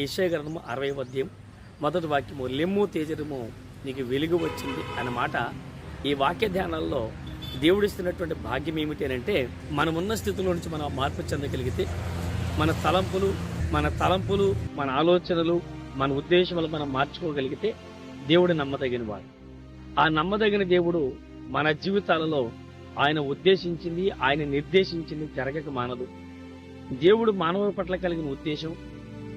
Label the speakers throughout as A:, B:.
A: యెషయా గ్రంథము అరవై అధ్యాయం మొదటి వాక్యము. లెమ్ము తేజరము నీకు వెలుగు వచ్చింది అన్నమాట ఈ వాక్య ధ్యానాల్లో దేవుడిస్తున్నటువంటి భాగ్యం ఏమిటి అని అంటే మనమున్న స్థితిలో నుంచి మనం మార్పు చెందగలిగితే మన తలంపులు మన తలంపులు మన ఆలోచనలు మన ఉద్దేశములు మనం మార్చుకోగలిగితే దేవుడు నమ్మదగిన వాడు ఆ నమ్మదగిన దేవుడు మన జీవితాలలో ఆయన ఉద్దేశించింది ఆయన నిర్దేశించింది జరగక మానదు. దేవుడు మానవుల పట్ల కలిగిన ఉద్దేశం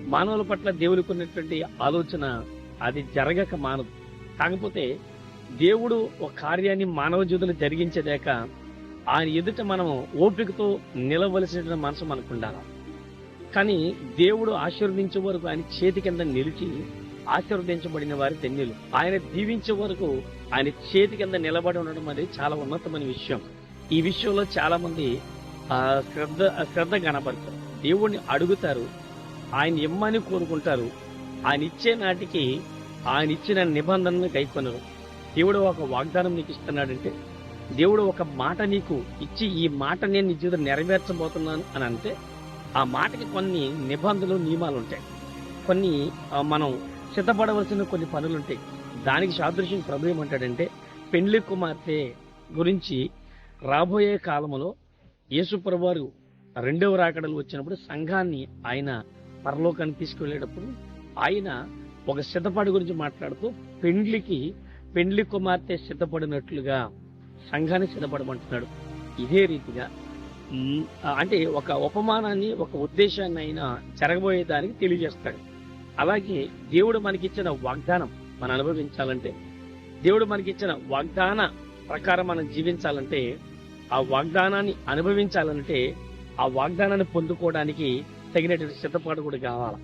A: మానవుల పట్ల దేవుడికి ఉన్నటువంటి ఆలోచన అది జరగక మానదు. కాకపోతే దేవుడు ఒక కార్యాన్ని మానవ జీవితంలో జరిగించలేక ఆయన ఎదుట మనం ఓపికతో నిలవలసిన మనసు మనకు ఉండాలి. కానీ దేవుడు ఆశీర్వదించే వరకు ఆయన చేతి కింద నిలిచి ఆశీర్వదించబడిన వారి ధన్యులు ఆయన దీవించే వరకు ఆయన చేతి కింద నిలబడి ఉండడం అనేది చాలా ఉన్నతమైన విషయం. ఈ విషయంలో చాలా మంది ఆ, శ్రద్ధ శ్రద్ధ కనబడతారు. దేవుణ్ణి అడుగుతారు. ఆయన ఇమ్మని కోరుకుంటారు. ఆయన ఇచ్చే నాటికి ఆయన ఇచ్చిన నిబంధనను కైకొనరు. దేవుడు ఒక వాగ్దానం నీకు ఇస్తున్నాడంటే దేవుడు ఒక మాట నీకు ఇచ్చి ఈ మాట నేను నీ జీవితం నెరవేర్చబోతున్నాను అని అంటే ఆ మాటకి కొన్ని నిబంధనలు నియమాలు ఉంటాయి. కొన్ని మనం సిద్ధపడవలసిన కొన్ని పనులు ఉంటాయి. దానికి సాదృశ్యం ప్రభు ఏమంటాడంటే పెండ్లి కుమార్తె గురించి రాబోయే కాలంలో యేసు ప్రభువారు రెండవ రాకడలు వచ్చినప్పుడు సంఘాన్ని ఆయన పరలోకాన్ని తీసుకువెళ్ళేటప్పుడు ఆయన ఒక సిద్ధపడి గురించి మాట్లాడుతూ పెండ్లికి పెండ్లి కుమార్తె సిద్ధపడినట్లుగా సంఘాన్ని సిద్ధపడమంటున్నాడు. ఇదే రీతిగా అంటే ఒక ఉపమానాన్ని ఒక ఉద్దేశాన్ని అయినా జరగబోయే దానికి తెలియజేస్తాడు. అలాగే దేవుడు మనకిచ్చిన వాగ్దానం మనం అనుభవించాలంటే దేవుడు మనకిచ్చిన వాగ్దాన ప్రకారం మనం జీవించాలంటే ఆ వాగ్దానాన్ని అనుభవించాలంటే ఆ వాగ్దానాన్ని పొందుకోవడానికి తగినటువంటి సిద్ధపాటు కూడా కావాలి?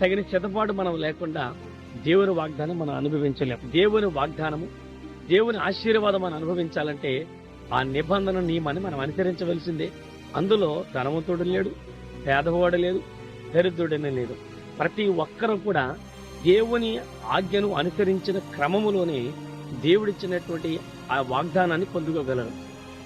A: తగిన సిద్ధపాటు మనం లేకుండా దేవుని వాగ్దానం మనం అనుభవించలేము. దేవుని వాగ్దానము దేవుని ఆశీర్వాదం మనం అనుభవించాలంటే ఆ నిబంధన నియమాన్ని మనం అనుసరించవలసిందే. అందులో ధనవంతుడు లేడు పేదవాడు లేదు దరిద్రుడనే లేదు. ప్రతి ఒక్కరూ కూడా దేవుని ఆజ్ఞను అనుసరించిన క్రమములోనే దేవుడిచ్చినటువంటి ఆ వాగ్దానాన్ని పొందుకోగలరు.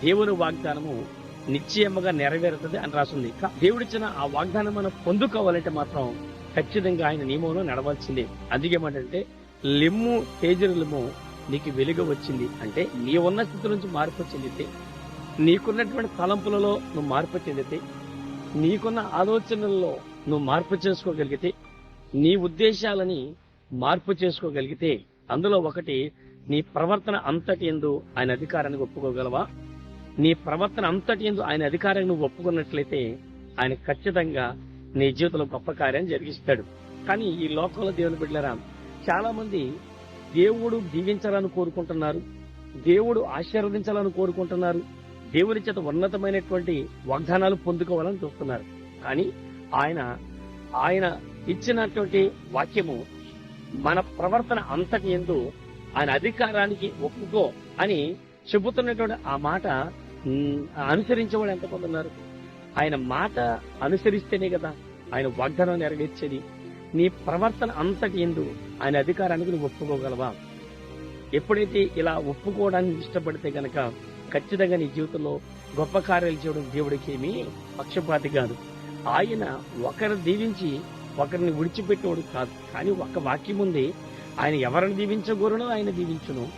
A: దేవుని వాగ్దానము నిశ్చయముగా నెరవేరుతుంది అని రాసింది. దేవుడిచ్చిన ఆ వాగ్దానం మనం పొందుకోవాలంటే మాత్రం ఖచ్చితంగా ఆయన నియమంలో నడవాల్సిందే. అందుకేమంటే లిమ్ము తేజరులము నీకు వెలుగు వచ్చింది. అంటే నీ ఉన్న స్థితి నుంచి మార్పు చెందితే నీకున్నటువంటి తలంపులలో నువ్వు మార్పు చెందితే నీకున్న ఆలోచనల్లో నువ్వు మార్పు చేసుకోగలిగితే నీ ఉద్దేశాలని మార్పు చేసుకోగలిగితే అందులో ఒకటి నీ ప్రవర్తన అంతటి ఎందు ఆయన అధికారాన్ని ఒప్పుకోగలవా? నీ ప్రవర్తన అంతటి ఎందు ఆయన అధికారం నువ్వు ఒప్పుకున్నట్లయితే ఆయన ఖచ్చితంగా నీ జీవితంలో గొప్ప కార్యం జరిగిస్తాడు. కానీ ఈ లోకంలో దేవుని బిడ్డలరా చాలా మంది దేవుడు దీవించాలని కోరుకుంటున్నారు దేవుడు ఆశీర్వదించాలని కోరుకుంటున్నారు దేవుని చేత ఉన్నతమైనటువంటి వాగ్దానాలు పొందుకోవాలని చూస్తున్నారు. కానీ ఆయన ఆయన ఇచ్చినటువంటి వాక్యము మన ప్రవర్తన అంతటి ఎందు ఆయన అధికారానికి ఒప్పుకో అని చెబుతున్నటువంటి ఆ మాట అనుసరించే వాళ్ళు ఎంతమంది ఉన్నారు. ఆయన మాట అనుసరిస్తేనే కదా ఆయన వాగ్దానం నెరవేర్చేది. నీ ప్రవర్తన అంతటి ఎందు ఆయన అధికారానికి నువ్వు ఒప్పుకోగలవా? ఎప్పుడైతే ఇలా ఒప్పుకోవడానికి ఇష్టపడితే గనక ఖచ్చితంగా నీ జీవితంలో గొప్ప కార్యాలు చేయడం దేవుడికి ఏమీ పక్షపాతి కాదు. ఆయన ఒకరిని దీవించి ఒకరిని విడిచిపెట్టేవాడు కాదు. కానీ ఒక వాక్యం ఉంది ఆయన ఎవరిని దీవించగోరునో ఆయన దీవించును.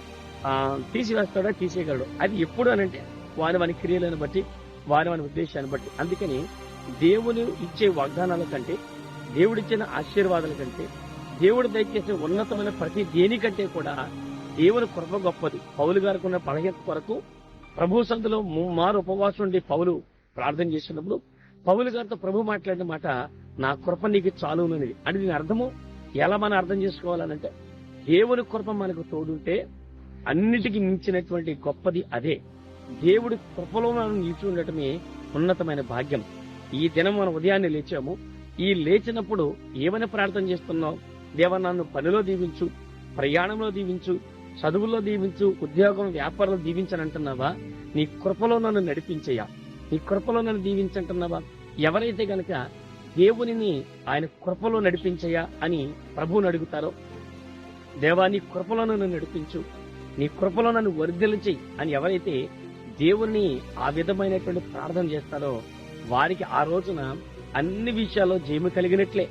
A: ఆ, తీసివేస్తాడో? తీసేయగలడు. అది ఎప్పుడు అనంటే వారి వాని క్రియలను బట్టి వారి వాని ఉద్దేశాన్ని బట్టి. అందుకని దేవుని ఇచ్చే వాగ్దానాల కంటే దేవుడిచ్చిన ఆశీర్వాదాల కంటే దేవుడు దయచేసిన ఉన్నతమైన ప్రతి దేనికంటే కూడా దేవుని కృప గొప్పది. పౌలు గారికి ఉన్న బలహీనత కొరకు ప్రభు సందులో మారు ఉపవాసం ఉండి పౌలు ప్రార్థన చేసినప్పుడు పౌలు గారితో ప్రభు మాట్లాడిన మాట నా కృప నీకు చాలునది అని దీని అర్థము ఎలా మనం అర్థం చేసుకోవాలనంటే దేవుని కృప మనకు తోడుంటే అన్నిటికీ మించినటువంటి గొప్పది అదే. దేవుడి కృపలో మనం నిలిచి ఉండటమే ఉన్నతమైన భాగ్యం. ఈ దినం మనం ఉదయాన్నే లేచాము. ఈ లేచినప్పుడు ఏమని ప్రార్థన చేస్తున్నావు? దేవ నన్ను పనిలో దీవించు ప్రయాణంలో దీవించు చదువుల్లో దీవించు ఉద్యోగం వ్యాపారంలో దీవించనంటున్నావా? నీ కృపలో నన్ను నడిపించయ్యా. నీ కృపలో నన్ను దీవించంటున్నావా? ఎవరైతే గనక దేవునిని ఆయన కృపలో నడిపించయ్యా అని ప్రభువుని అడుగుతారో దేవా నీ కృపలో నన్ను నడిపించు నీ కృపలో నన్ను వర్ధలించి అని ఎవరైతే దేవుణ్ణి ఆ విధమైనటువంటి ప్రార్థన చేస్తారో వారికి ఆ రోజున అన్ని విషయాల్లో జయము కలిగినట్లే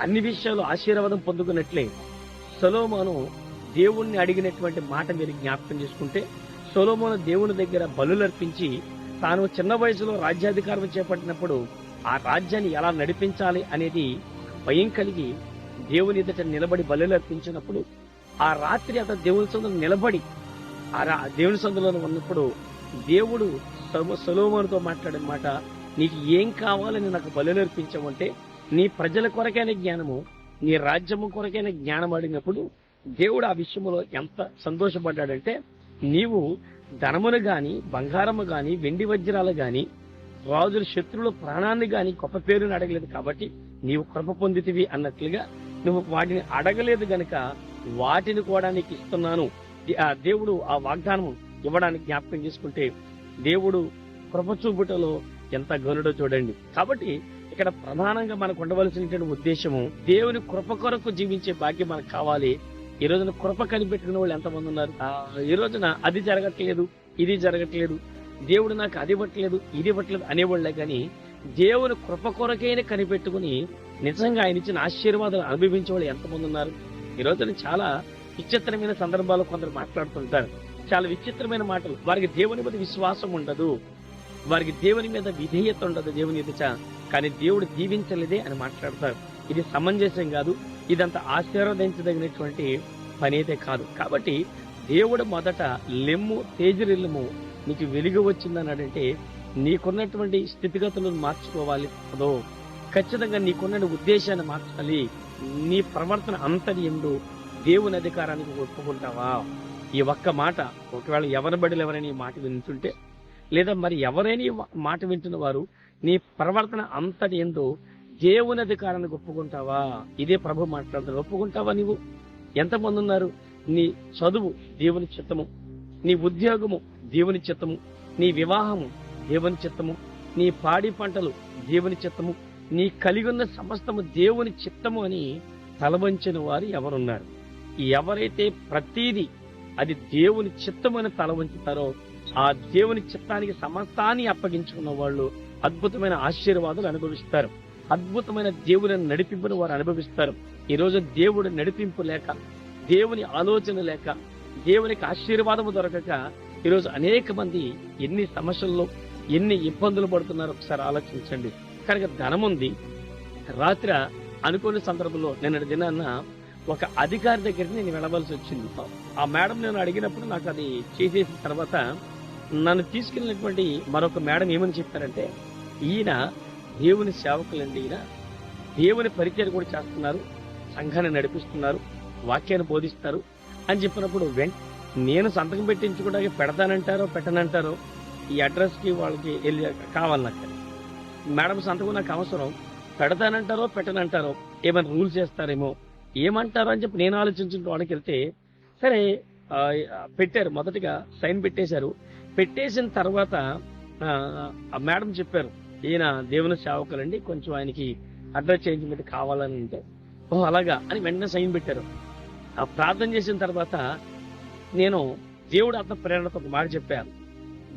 A: అన్ని విషయాలు ఆశీర్వాదం పొందుకున్నట్లే. సొలోమోను దేవుణ్ణి అడిగినటువంటి మాట మీరు జ్ఞాపకం చేసుకుంటే సొలోమోను దేవుని దగ్గర బలులర్పించి తాను చిన్న వయసులో రాజ్యాధికారం చేపట్టినప్పుడు ఆ రాజ్యాన్ని ఎలా నడిపించాలి అనేది భయం కలిగి దేవుని ఎదుట నిలబడి బలులర్పించినప్పుడు ఆ రాత్రి అతను దేవుని సందులో నిలబడి ఆ రా- దేవుని సందులో ఉన్నప్పుడు దేవుడు సొమ- సొలొమోనుతో మాట్లాడిన మాట నీకు ఏం కావాలని నాకు బలులర్పించమంటే నీ ప్రజల కొరకైన జ్ఞానము నీ రాజ్యము కొరకైన జ్ఞానం అడిగినప్పుడు దేవుడు ఆ విషయంలో ఎంత సంతోషపడ్డాడంటే నీవు ధనమును గాని బంగారము గాని వెండి వజ్రాలు గాని రాజుల శత్రువుల ప్రాణాన్ని గాని గొప్ప పేరుని అడగలేదు కాబట్టి నీవు కృప పొందితివి అన్నట్లుగా నువ్వు వాటిని అడగలేదు గనక వాటిని కూడా నీకు ఇస్తున్నాను. ఆ దేవుడు ఆ వాగ్దానము ఇవ్వడానికి జ్ఞాపకం చేసుకుంటే దేవుడు కృప చూపుటలో ఎంత గనుడో చూడండి. కాబట్టి ఇక్కడ ప్రధానంగా మనకు ఉండవలసినటువంటి ఉద్దేశము దేవుని కృప కొరకు జీవించే భాగ్యం మనకు కావాలి. ఈ రోజున కృప కనిపెట్టుకునే వాళ్ళు ఎంతమంది ఉన్నారు? ఈ రోజున అది జరగట్లేదు ఇది జరగట్లేదు దేవుడు నాకు అది ఇవ్వట్లేదు ఇది ఇవ్వట్లేదు అనేవాళ్ళే కానీ దేవుని కృప కొరకైనా కనిపెట్టుకుని నిజంగా ఆయన ఇచ్చిన ఆశీర్వాదాలు అనుభవించే వాళ్ళు ఎంతమంది ఉన్నారు? ఈ రోజున చాలా విచిత్రమైన సందర్భాలు కొందరు మాట్లాడుతుంటారు. చాలా విచిత్రమైన మాటలు. వారికి దేవుని మీద విశ్వాసం ఉండదు. వారికి దేవుని మీద విధేయత ఉండదు దేవుని ఎదుట. కానీ దేవుడు దీవించలేదే అని మాట్లాడతారు. ఇది సమంజసం కాదు. ఇదంతా ఆశీర్వదించదగినటువంటి పని అయితే కాదు. కాబట్టి దేవుడు మొదట లెమ్ము తేజరిల్లుము నీకు వెలుగు వచ్చిందన్నాడంటే నీకున్నటువంటి స్థితిగతులను మార్చుకోవాలి అదో ఖచ్చితంగా నీకున్న ఉద్దేశాన్ని మార్చాలి. నీ ప్రవర్తన అంతర్యందు దేవుని అధికారానికి ఒప్పుకుంటావా? ఈ ఒక్క మాట ఒకవేళ ఎవరి బడిలు ఎవరైనా ఈ మాట వింటుంటే లేదా మరి ఎవరైనా ఈ మాట వింటున్న వారు నీ ప్రవర్తన అంతటి ఏందో దేవుని అధికారాన్ని ఒప్పుకుంటావా? ఇదే ప్రభు మాట్లాడుతాడు ఒప్పుకుంటావా నీవు? ఎంతమంది ఉన్నారు? నీ చదువు దేవుని చిత్తము నీ ఉద్యోగము దేవుని చిత్తము నీ వివాహము దేవుని చిత్తము నీ పాడి పంటలు దేవుని చిత్తము నీ కలిగున్న సమస్తము దేవుని చిత్తము అని తలవంచిన వారు ఎవరున్నారు? ఎవరైతే ప్రతీది అది దేవుని చిత్తమని తల వంచుతారో ఆ దేవుని చిత్తానికి సమస్తాన్ని అప్పగించుకున్న వాళ్ళు అద్భుతమైన ఆశీర్వాదాలు అనుభవిస్తారు. అద్భుతమైన దేవుని నడిపింపును వారు అనుభవిస్తారు. ఈ రోజు దేవుడి నడిపింపు లేక దేవుని ఆలోచన లేక దేవునికి ఆశీర్వాదము దొరకక ఈరోజు అనేక మంది ఎన్ని సమస్యల్లో ఎన్ని ఇబ్బందులు పడుతున్నారో ఒకసారి ఆలోచించండి. కనుక ధనం ఉంది రాత్రి అనుకోని సందర్భంలో నిన్నటి దినాన్న ఒక అధికారి దగ్గరికి నేను వెళ్ళవలసి వచ్చింది. ఆ మేడం నేను అడిగినప్పుడు నాకు అది చేసేసిన తర్వాత నన్ను తీసుకెళ్ళినటువంటి మరొక మేడం ఏమని చెప్పారంటే ఈయన దేవుని సేవకులండి ఈయన. దేవుని పరిచయం కూడా చేస్తున్నారు. సంఘాన్ని నడిపిస్తున్నారు. వాక్యాన్ని బోధిస్తారు. అని చెప్పినప్పుడు వెంట నేను సంతకం పెట్టించుకోవడానికి పెడతానంటారో పెట్టనంటారో? ఈ అడ్రస్కి వాళ్ళకి వెళ్ళి కావాలి నాకు. మేడం సంతకం నాకు అవసరం. పెడతానంటారో పెట్టనంటారో? ఏమైనా రూల్స్ చేస్తారేమో? ఏమంటారని అని చెప్పి నేను ఆలోచించడానికి వెళ్తే సరే పెట్టారు మొదటిగా సైన్ పెట్టేశారు. పెట్టేసిన తర్వాత ఆ, మేడం చెప్పారు ఈయన దేవుని సేవకులండి కొంచెం ఆయనకి అడ్రస్ మీద కావాలని అంటే ఓ అలాగా? అని వెంటనే సైన్ పెట్టారు. ఆ ప్రార్థన చేసిన తర్వాత నేను దేవుడు అంత ప్రేరణతో ఒక మాట చెప్పాను.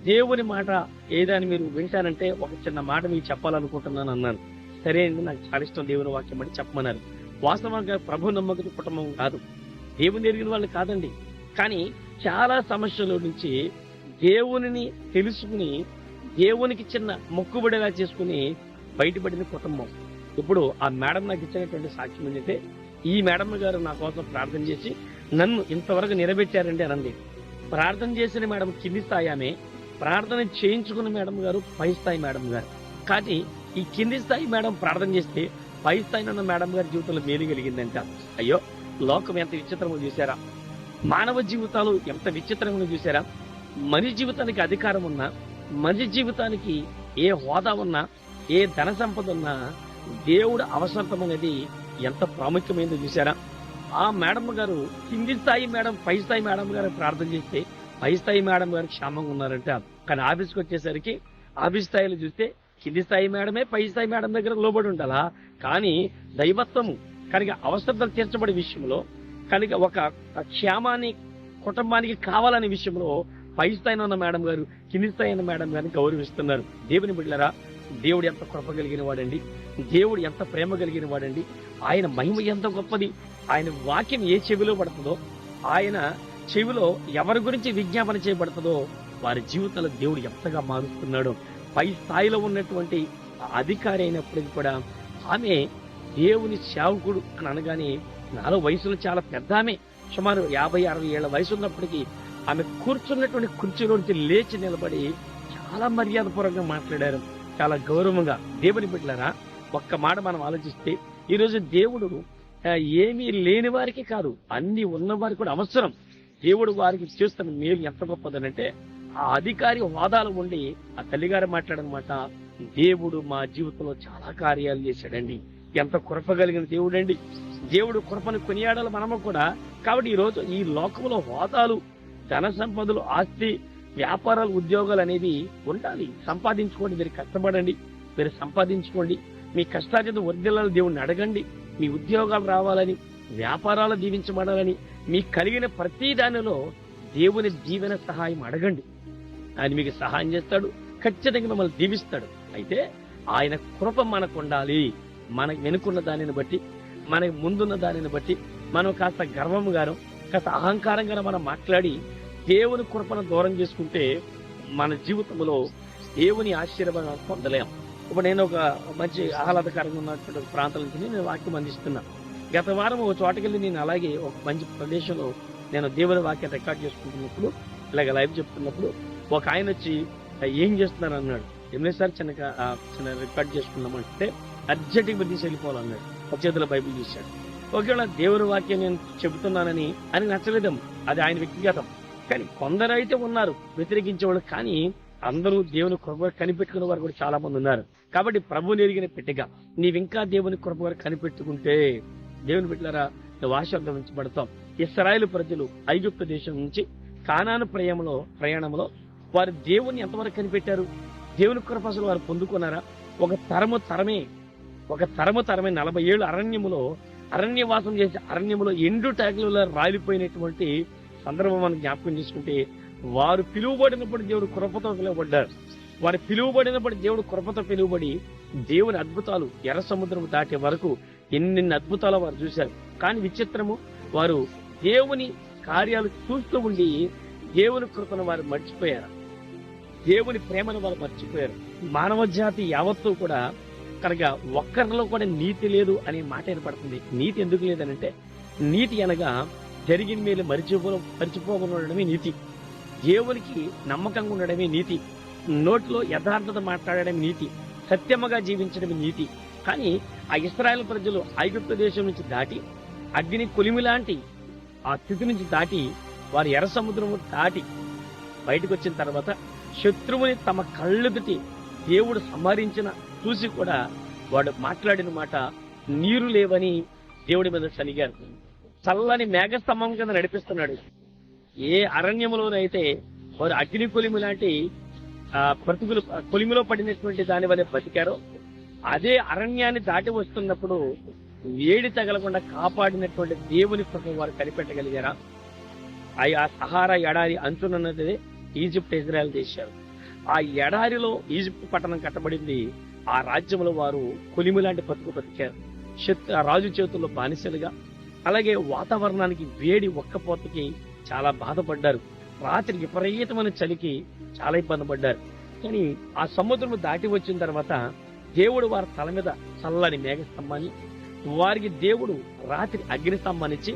A: దేవుని మాట ఏదని మీరు వింటానంటే ఒక చిన్న మాట మీకు చెప్పాలనుకుంటున్నాను అన్నాను సరే అండి నాకు చాలా ఇష్టం దేవుని వాక్యం అని చెప్పమన్నారు. వాస్తవంగా ప్రభు నమ్మకం కుటుంబం కాదు. దేవుని ఎరిగిన వాళ్ళు కాదండి. కానీ చాలా సమస్యల నుంచి దేవునిని తెలుసుకుని దేవునికి చిన్న మొక్కుబడిగా చేసుకుని బయటపడిన కుటుంబం. ఇప్పుడు ఆ మేడం నాకు ఇచ్చినటువంటి సాక్ష్యం ఏంటంటే ఈ మేడం గారు నా కోసం ప్రార్థన చేసి నన్ను ఇంతవరకు నిలబెట్టారండి అనండి. ప్రార్థన చేసిన మేడం కింది స్థాయి ఆమె ప్రార్థన చేయించుకున్న మేడం గారు పై స్థాయి మేడం గారు. కానీ ఈ కింది స్థాయి మేడం ప్రార్థన చేస్తే పై స్థాయిలో ఉన్న మేడం గారి జీవితంలో మేలు కలిగిందంట. అయ్యో లోకం ఎంత విచిత్రమో చూసారా మానవ జీవితాలు ఎంత విచిత్రమో చూసారా మనిషి జీవితానికి అధికారం ఉన్నా మనిషి జీవితానికి ఏ హోదా ఉన్నా ఏ ధన సంపద ఉన్నా దేవుడు అవసరం అనేది ఎంత ప్రాముఖ్యమైనదో చూసారా ఆ మేడం గారు కింది స్థాయి మేడం పై స్థాయి మేడం గారు ప్రార్థన చేస్తే పై స్థాయి మేడం గారు క్షేమంగా ఉన్నారంట. కానీ ఆఫీస్కి వచ్చేసరికి ఆఫీస్ స్థాయిలో చూస్తే కింది స్థాయి మేడమే పై స్థాయి మేడం దగ్గర లోబడి ఉండాలా? కానీ దైవత్వము కనుక అవసరతలు తీర్చబడే విషయంలో కనుక ఒక క్షేమాన్ని కుటుంబానికి కావాలనే విషయంలో పై స్థాయిలో ఉన్న మేడం గారు కింది స్థాయి ఉన్న మేడం గారిని గౌరవిస్తున్నారు. దేవుని బిడ్డలరా దేవుడు ఎంత కృప కలిగిన వాడండి. దేవుడు ఎంత ప్రేమ కలిగిన వాడండి. ఆయన మహిమ ఎంత గొప్పది. ఆయన వాక్యం ఏ చెవిలో పడుతుందో ఆయన చెవిలో ఎవరి గురించి విజ్ఞాపన చేయబడుతుందో వారి జీవితంలో దేవుడు ఎంతగా మారుస్తున్నాడు. పై స్థాయిలో ఉన్నటువంటి అధికారి అయినప్పటికీ కూడా ఆమె దేవుని సేవకుడు అని అనగానే నాలో వయసులో చాలా పెద్ద ఆమె. సుమారు యాభై అరవై ఏళ్ళ వయసు ఉన్నప్పటికీ ఆమె కూర్చున్నటువంటి కుర్చీలోంచి లేచి నిలబడి చాలా మర్యాదపూర్వకంగా మాట్లాడారు. చాలా గౌరవంగా. దేవుని బిడ్డలారా ఒక్క మాట మనం ఆలోచిస్తే ఈరోజు దేవుడు ఏమీ లేని వారికి కాదు అన్ని ఉన్న వారికి కూడా అవసరం. దేవుడు వారికి చేస్తున్న మేలు ఎంత గొప్పదనంటే ఆ అధికారి హోదాలు ఉండి ఆ తల్లిగారు మాట్లాడనమాట దేవుడు మా జీవితంలో చాలా కార్యాలు చేశాడండి. ఎంత కృప కలిగిన దేవుడండి. దేవుడు కృపను కొనియాడాలి మనము కూడా. కాబట్టి ఈ రోజు ఈ లోకంలో హోదాలు ధన సంపదలు ఆస్తి వ్యాపారాలు ఉద్యోగాలు అనేవి ఉండాలి. సంపాదించుకోండి. మీరు కష్టపడండి. మీరు సంపాదించుకోండి. మీ కష్టార్జిత వర్ధిల్లాలి దేవుడిని అడగండి. మీ ఉద్యోగాలు రావాలని వ్యాపారాలు దీవించబడాలని మీకు కలిగిన ప్రతి దానిలో దేవుని దీవెన సహాయం అడగండి. ఆయన మీకు సహాయం చేస్తాడు ఖచ్చితంగా మిమ్మల్ని దీవిస్తాడు. అయితే ఆయన కృప మనకు ఉండాలి. మనకు వెనుకున్న దానిని బట్టి మనకి ముందున్న దానిని బట్టి మనం కాస్త గర్వంగాను కాస్త అహంకారంగా మనం మాట్లాడి దేవుని కృపను దూరం చేసుకుంటే మన జీవితంలో దేవుని ఆశీర్వాదం పొందలేం. ఇప్పుడు నేను ఒక మంచి ఆహ్లాదకరంగా ఉన్నటువంటి ప్రాంతాల నుంచి నేను వాక్యం అందిస్తున్నాను గత వారం ఒక చోటకెళ్ళి నేను అలాగే ఒక మంచి ప్రదేశంలో నేను దేవుని వాక్యం రికార్డ్ చేసుకుంటున్నప్పుడు ఇలాగ లైవ్ చెప్తున్నప్పుడు ఒక ఆయన వచ్చి ఏం చేస్తున్నారు? అన్నాడు. ఎనిమిది సార్ చిన్న చిన్న రికార్డ్ చేసుకున్నామంటే అర్జెంట్గా మీరు తీసి వెళ్ళిపోవాలన్నాడు. ఒక చేతిలో బైబిల్ చూశాడు. ఒకవేళ దేవుని వాక్యం నేను చెబుతున్నానని అని నచ్చలేదం అది ఆయన వ్యక్తిగతం. కానీ కొందరు అయితే ఉన్నారు వ్యతిరేకించేవాళ్ళు. కానీ అందరూ దేవుని కృప కనిపెట్టుకున్న వారు కూడా చాలా మంది ఉన్నారు. కాబట్టి ప్రభు ఎరిగిన పెట్టిగా నీవింకా దేవుని కృప కనిపెట్టుకుంటే దేవుని బిడ్డలారా నువ్వు ఆశీర్వదించబడతాం ఇస్రాయేల్ ప్రజలు ఐగుప్తు దేశం నుంచి కానాను ప్రయాణంలో ప్రయాణంలో వారు దేవుని ఎంతవరకు కనిపెట్టారు? దేవుని కృపసలు వారు పొందుకున్నారా? ఒక తరము తరమే ఒక తరము తరమే నలభై ఏళ్ళు అరణ్యములో అరణ్యవాసం చేసే అరణ్యములో ఎండు ట్యాగులలో రాలిపోయినటువంటి సందర్భం మనం జ్ఞాపకం చేసుకుంటే వారు పిలువబడినప్పుడు దేవుడు కృపతో పిలువబడ్డారు. వారు పిలువబడినప్పుడు దేవుడు కృపతో పిలువబడి దేవుని అద్భుతాలు ఎర్ర సముద్రం దాటే వరకు ఎన్నెన్ని అద్భుతాలు వారు చూశారు. కానీ విచిత్రము వారు దేవుని కార్యాలు చూస్తూ ఉండి దేవుని కృపను వారు మర్చిపోయారు. దేవుని ప్రేమను వారు మర్చిపోయారు. మానవ జాతి యావత్తూ కూడా కనుక ఒక్కరిలో కూడా నీతి లేదు అనే మాట ఏర్పడుతుంది. నీతి ఎందుకు లేదనంటే నీతి అనగా జరిగిన మీద మరిచిపో మరిచిపోకుండా ఉండడమే నీతి. దేవునికి నమ్మకంగా ఉండడమే నీతి. నోటిలో యథార్థత మాట్లాడడం నీతి. సత్యముగా జీవించడమే నీతి. కానీ ఆ ఇస్రాయల్ ప్రజలు ఐగుప్త దేశం నుంచి దాటి అగ్ని కొలిమి లాంటి ఆ స్థితి నుంచి దాటి వారు ఎర్ర సముద్రము దాటి బయటకు వచ్చిన తర్వాత శత్రువుని తమ కళ్ళెదుటి దేవుడు సంహరించిన చూసి కూడా వాడు మాట్లాడిన మాట నీరు లేవని దేవుడి మీద సనిగారు. చల్లని మేఘస్తంభం కింద నడిపిస్తున్నాడు. ఏ అరణ్యములోనైతే వారు అగ్ని కొలిమి లాంటి ఆ, ప్రతికూల కొలిమిలో పడినటువంటి దాని వల్ల బతికారో అదే అరణ్యాన్ని దాటి వస్తున్నప్పుడు వేడి తగలకుండా కాపాడినటువంటి దేవుని కృప వారు కనిపెట్టగలిగారా? ఆ- ఆ సహారా ఎడారి అంచునన్నది ఈజిప్ట్ ఇజ్రాయెల్ దేశాలు ఆ ఎడారిలో ఈజిప్ట్ పట్టణం కట్టబడింది. ఆ రాజ్యంలో వారు కొలిమి లాంటి బతుకు బతికారు ఆ రాజు చేతుల్లో బానిసలుగా అలాగే వాతావరణానికి వేడి ఒక్కపోతకి చాలా బాధపడ్డారు. రాత్రి విపరీతమైన చలికి చాలా ఇబ్బంది పడ్డారు. కానీ ఆ సముద్రం దాటి వచ్చిన తర్వాత దేవుడు వారి తల మీద చల్లని మేఘస్తంభాన్ని వారికి దేవుడు రాత్రి అగ్ని స్తంభాన్నిచ్చి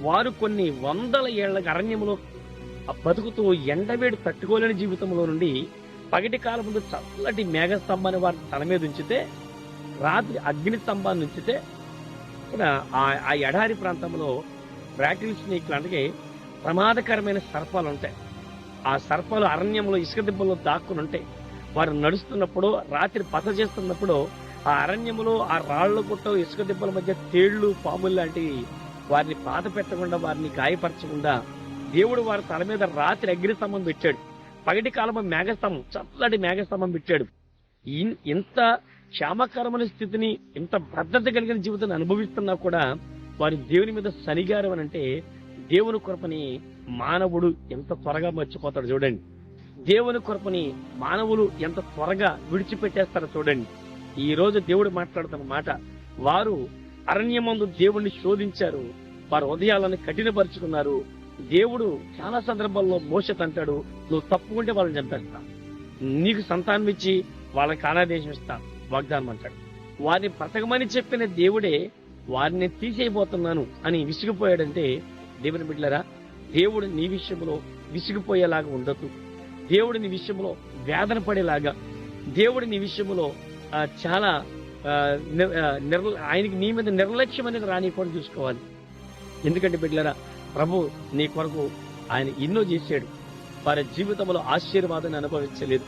A: వారు కొన్ని వందల ఏళ్ళ అరణ్యంలో బతుకుతూ ఎండవేడి తట్టుకోలేని జీవితంలో నుండి పగటి కాలం ముందు చల్లటి మేఘస్తంభాన్ని వారి తల మీద ఉంచితే రాత్రి అగ్ని స్తంభాన్ని ఉంచితే ఆ- ఎడారి ప్రాంతంలో బ్రాటిల్ స్నేక్లు ప్రమాదకరమైన సర్పాలు ఉంటాయి. ఆ సర్పాలు అరణ్యంలో ఇసుక దిబ్బల్లో దాక్కుని ఉంటాయి వారు నడుస్తున్నప్పుడు రాత్రి బస చేస్తున్నప్పుడు ఆ అరణ్యములో ఆ రాళ్ళ గుట్ట ఇసుక దిబ్బల మధ్య తేళ్ళు పాములు లాంటివి వారిని బాధ పెట్టకుండా వారిని గాయపరచకుండా దేవుడు వారి తల మీద రాత్రి అగ్నిస్తంభం పెట్టాడు. పగటి కాలం మేఘస్తంభం చల్లటి మేఘస్తంభం పెట్టాడు. ఇంత క్షామకరమైన స్థితిని ఇంత భద్రత కలిగిన జీవితాన్ని అనుభవిస్తున్నా కూడా వారి దేవుని మీద సనిగారం అని అంటే దేవుని కృపని మానవుడు ఎంత త్వరగా మర్చిపోతాడు చూడండి. దేవుని కృపని మానవులు ఎంత త్వరగా విడిచిపెట్టేస్తారో చూడండి. ఈ రోజు దేవుడు మాట్లాడుతున్న మాట వారు అరణ్యమందు దేవుణ్ణి శోధించారు వారి హృదయాలను కఠినపరుచుకున్నారు. దేవుడు చాలా సందర్భాల్లో మోస అంటాడు నువ్వు తప్పుకుంటే వాళ్ళని చంపేస్తా. నీకు సంతానం ఇచ్చి వాళ్ళకి కానాదేశం ఇస్తా వాగ్దానం అంటాడు. వారిని బ్రతకమని చెప్పిన దేవుడే వారిని తీసేయబోతున్నాను అని విసిగిపోయాడంటే దేవుని బిడ్డలరా దేవుడు నీ విషయంలో విసిగిపోయేలాగా ఉండదు దేవుడు నీ విషయంలో వేదన పడేలాగా దేవుడు నీ విషయంలో చాలా ఆ, నిర్- నిర్ల- ఆయనకి నీ మీద నిర్లక్ష్యం అనేది రానియకుండా చూసుకోవాలి. ఎందుకంటే బిడ్డలరా ప్రభు నీ కొరకు ఆయన ఎన్నో చేశాడు. వారి జీవితంలో ఆశీర్వాదాన్ని అనుభవించలేదు.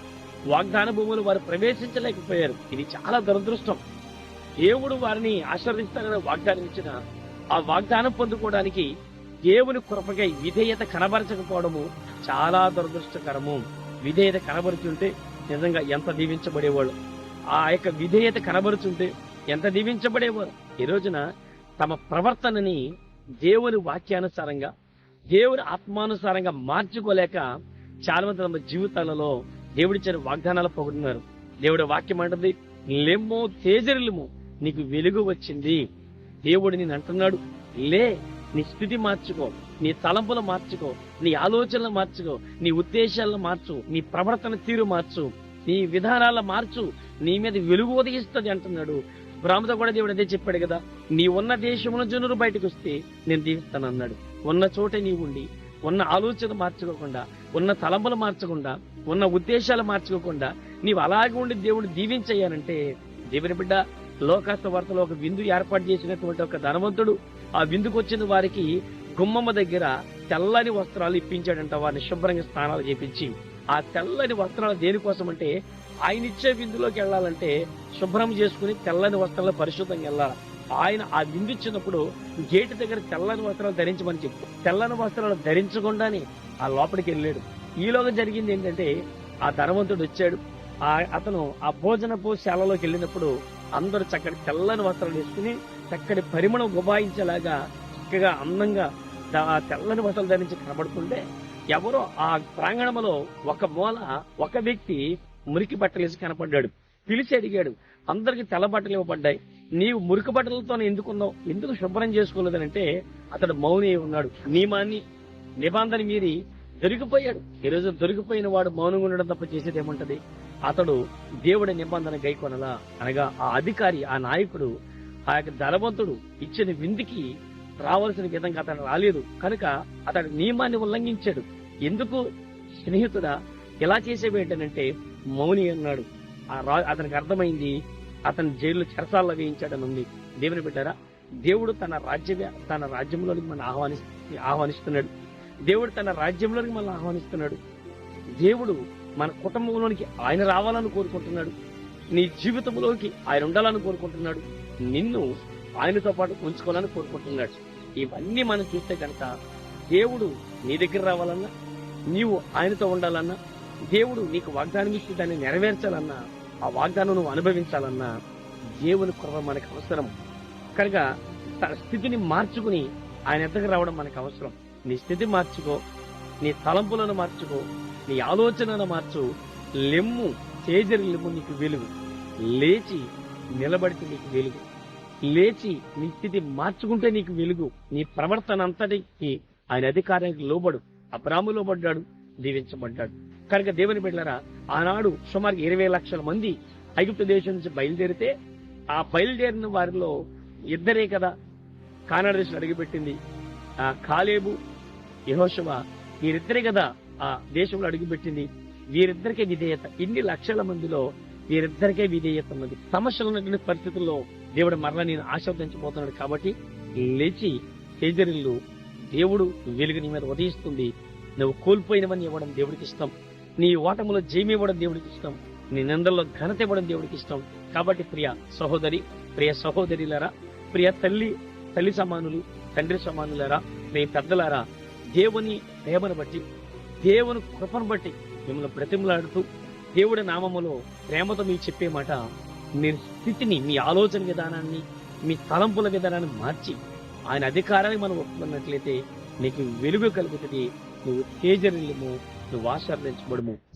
A: వాగ్దాన భూములు వారు ప్రవేశించలేకపోయారు. ఇది చాలా దురదృష్టం. దేవుడు వారిని ఆశీర్వదిస్తానని వాగ్దానం ఇచ్చిన ఆ వాగ్దానం పొందుకోవడానికి దేవుని కృపకై విధేయత కనబరచకపోవడము చాలా దురదృష్టకరము. విధేయత కనబరుచుంటే నిజంగా ఎంత దీవించబడేవాళ్ళు. ఆ యొక్క విధేయత కనబరుచుంటే ఎంత దీవించబడేవారు? ఈ రోజున తమ ప్రవర్తనని దేవుని వాక్యానుసారంగా దేవుని ఆత్మానుసారంగా మార్చుకోలేక చాలా మంది తమ జీవితాలలో దేవుడిచ్చిన వాగ్దానాలు పొగుతున్నారు దేవుడి వాక్యం అంటుంది లెమ్మో తేజరిల్లుము నీకు వెలుగు వచ్చింది. దేవుడు నేను అంటున్నాడు లే నీ స్థితి మార్చుకో నీ తలంపులు మార్చుకో నీ ఆలోచనలు మార్చుకో నీ ఉద్దేశాలను మార్చు నీ ప్రవర్తన తీరు మార్చు. నీ విధానాల మార్చు. నీ మీద వెలుగు ఉదయిస్తుంది అంటున్నాడు. బ్రాహ్మణ కూడా దేవుడు అదే చెప్పాడు కదా. నీ ఉన్న దేశమున జనులు బయటకు వస్తే నేను దీవిస్తాను అన్నాడు ఉన్న చోటే నీ ఉండి ఉన్న ఆలోచన మార్చుకోకుండా ఉన్న తలంపులు మార్చకుండా ఉన్న ఉద్దేశాలు మార్చుకోకుండా నీవు అలాగే ఉండి దేవుడు దీవించయ్యానంటే దేవుని బిడ్డ లోకాస్త వార్తలో ఒక విందు ఏర్పాటు చేసినటువంటి ఒక ధనవంతుడు ఆ విందుకు వచ్చిన వారికి గుమ్మమ్మ దగ్గర తెల్లని వస్త్రాలు ఇప్పించాడంట. వారిని శుభ్రంగా స్నానాలు చేపించి ఆ తెల్లని వస్త్రాలు దేనికోసం అంటే ఆయన ఇచ్చే విందులోకి వెళ్ళాలంటే శుభ్రం చేసుకుని తెల్లని వస్త్రాలు పరిశుద్ధంగా వెళ్ళాలి. ఆయన ఆ విందు ఇచ్చినప్పుడు గేటు దగ్గర తెల్లని వస్త్రాలు ధరించమని చెప్పు. తెల్లని వస్త్రాలు ధరించకుండానే ఆ లోపలికి వెళ్ళాడు. ఈలోగా జరిగింది ఏంటంటే ఆ ధనవంతుడు వచ్చాడు. ఆ అతను ఆ భోజనపు శాలలోకి వెళ్ళినప్పుడు అందరూ చక్కటి తెల్లని వస్త్రాలు వేసుకుని చక్కటి పరిమళం గుబాయించేలాగా చక్కగా అందంగా తెల్లని వస్త్రాలు ధరించి కనబడుతుంటే ఎవరో ఆ ప్రాంగణంలో ఒక మూల ఒక వ్యక్తి మురికి బట్టలేసి కనపడ్డాడు. పిలిచి అడిగాడు అందరికి తెల్ల బట్టలు ఇవ్వబడ్డాయి. నీవు మురికి బట్టలతో ఎందుకున్నావు? ఎందుకు శుభ్రం చేసుకోలేదనంటే అతడు మౌని ఉన్నాడు. నియమాన్ని నిబంధన మీరి దొరికిపోయాడు. ఈ రోజు దొరికిపోయిన వాడు మౌనంగా ఉండడం తప్ప చేసేది ఏముంటది? అతడు దేవుడి నిబంధన గైకొనలా అనగా ఆ అధికారి ఆ నాయకుడు ఆ యొక్క ధనవంతుడు ఇచ్చిన విందుకి రావాల్సిన విధంగా అతను రాలేదు. కనుక అతడు నియమాన్ని ఉల్లంఘించాడు. ఎందుకు? స్నేహితుడా ఇలా చేసేవేంటనంటే మౌని అన్నాడు. ఆ రా అతనికి అర్థమైంది అతని జైలు చెరసాల్లో వేయించాడని ఉంది. దేవుని బిడ్డారా దేవుడు తన రాజ్య తన రాజ్యంలోనికి మనం ఆహ్వాని ఆహ్వానిస్తున్నాడు. దేవుడు తన రాజ్యంలోనికి మనల్ని ఆహ్వానిస్తున్నాడు. దేవుడు మన కుటుంబంలోనికి ఆయన రావాలని కోరుకుంటున్నాడు. నీ జీవితంలోకి ఆయన ఉండాలని కోరుకుంటున్నాడు. నిన్ను ఆయనతో పాటు ఉంచుకోవాలని కోరుకుంటున్నాడు. ఇవన్నీ మనం చూస్తే కనుక దేవుడు నీ దగ్గర రావాలన్నా నీవు ఆయనతో ఉండాలన్నా దేవుడు నీకు వాగ్దానం ఇచ్చి దాన్ని నెరవేర్చాలన్నా ఆ వాగ్దానం నువ్వు అనుభవించాలన్నా దేవుని కృప మనకు అవసరం. కనుక తన స్థితిని మార్చుకుని ఆయన ఎద్దకు రావడం మనకు అవసరం. నీ స్థితి మార్చుకో నీ తలంపులను మార్చుకో నీ ఆలోచనను మార్చు. లెమ్ము చేజరి లెమ్ము నీకు వెలుగు. లేచి నిలబడితే నీకు వెలుగు. లేచి నీ స్థితి మార్చుకుంటే నీకు వెలుగు. నీ ప్రవర్తన అంతటికి ఆయన అధికారానికి లోబడు. అబ్రాము లోబడ్డాడు దీవించబడ్డాడు. కనుక దేవుని బిడ్డలారా ఆనాడు సుమారు ఇరవై లక్షల మంది ఐగుప్తు దేశం నుంచి బయలుదేరితే ఆ బయలుదేరిన వారిలో ఇద్దరే కదా కానాడ దేశం అడుగుపెట్టింది. ఆ కాలేబు యహోశవ వీరిద్దరే కదా ఆ దేశంలో అడుగుపెట్టింది. వీరిద్దరికే విధేయత. ఇన్ని లక్షల మందిలో వీరిద్దరికే విధేయత ఉన్నది. సమస్యలు ఉన్నటువంటి పరిస్థితుల్లో దేవుడు మరలా నేను ఆశీర్వదించబోతున్నాడు కాబట్టి లేచి తేజరిల్లు దేవుడు వెలుగు నీ మీద ఉదయిస్తుంది. నువ్వు కోల్పోయినవని ఇవ్వడం దేవుడికి ఇష్టం. నీ ఓటములో జయమి ఇవ్వడం దేవుడికి ఇష్టం. నీ నిందల్లో ఘనత ఇవ్వడం దేవుడికి ఇష్టం. కాబట్టి ప్రియ సహోదరి ప్రియ సహోదరిలారా ప్రియ తల్లి తల్లి సమానులు తండ్రి సమానులరా ప్రియ పెద్దలారా దేవుని ప్రేమను బట్టి దేవుని కృపను బట్టి మిమ్మల్ని బ్రతిమలాడుతూ దేవుడి నామములో ప్రేమతో మీకు చెప్పే మాట మీ స్థితిని మీ ఆలోచన విధానాన్ని మీ తలంపుల విధానాన్ని మార్చి ఆయన అధికారాన్ని మనం ఒప్పుకున్నట్లయితే నీకు వెలుగు కలుగుతుంది. నువ్వు తేజరిల్లుము నువ్వు ఆశీర్వదించబడము.